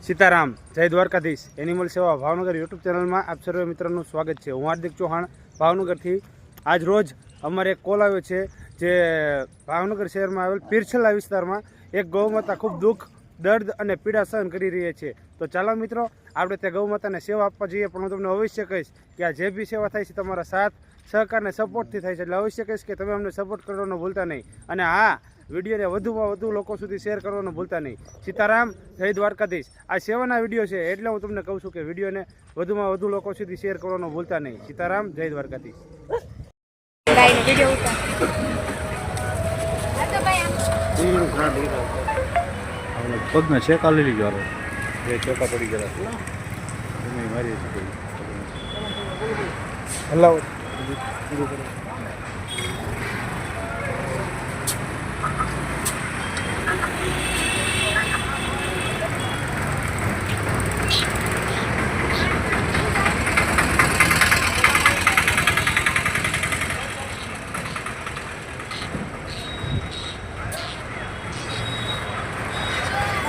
સીતારામ, જય દ્વારકાધીશ, એનિમલ સેવા ભાવનગર યુટ્યુબ ચેનલમાં આપ સર્વે મિત્રોનું સ્વાગત છે. હું હાર્દિક ચૌહાણ, ભાવનગરથી આજ રોજ અમારે એક કોલ આવ્યો છે જે ભાવનગર શહેરમાં આવેલ પીરછલા વિસ્તારમાં એક ગૌમાતા ખૂબ દુઃખ, દર્દ અને પીડા સહન કરી રહી છે. તો ચાલો મિત્રો, આપણે તે ગૌમાતાને સેવા આપવા જઈએ, પણ હું તમને અવશ્ય કહીશ કે આ જે બી સેવા થાય છે, તમારા સાથ સહકાર અને સપોર્ટથી થાય છે. એટલે અવશ્ય કહીશ કે તમે અમને સપોર્ટ કરવાનો ભૂલતા નહીં. અને હા વિડીયોને વધુમાં વધુ લોકો સુધી શેર કરવાનું ભૂલતા નહીં. સીતારામ જય દ્વારકાધીશ. આ સેવાના વીડિયો છે એટલે હું તમને કહું છું કે વિડીયોને વધુમાં વધુ લોકો સુધી શેર કરવાનું ભૂલતા નહીં. સીતારામ જય દ્વારકાધીશ. પગને શેકા લઈ લીધો હારો. પડી ગયા. મારી હલાવો.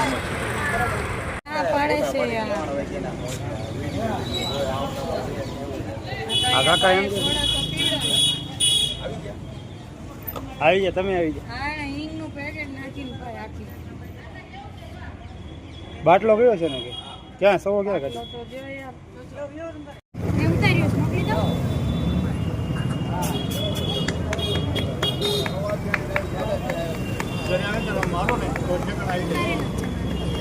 હા પડે છે આ કાકા આવી ગયા તમે આવી ગયા બાટલો કયો છે ને કે ક્યાં સવો ક્યાં કાઢી તો જોઈએ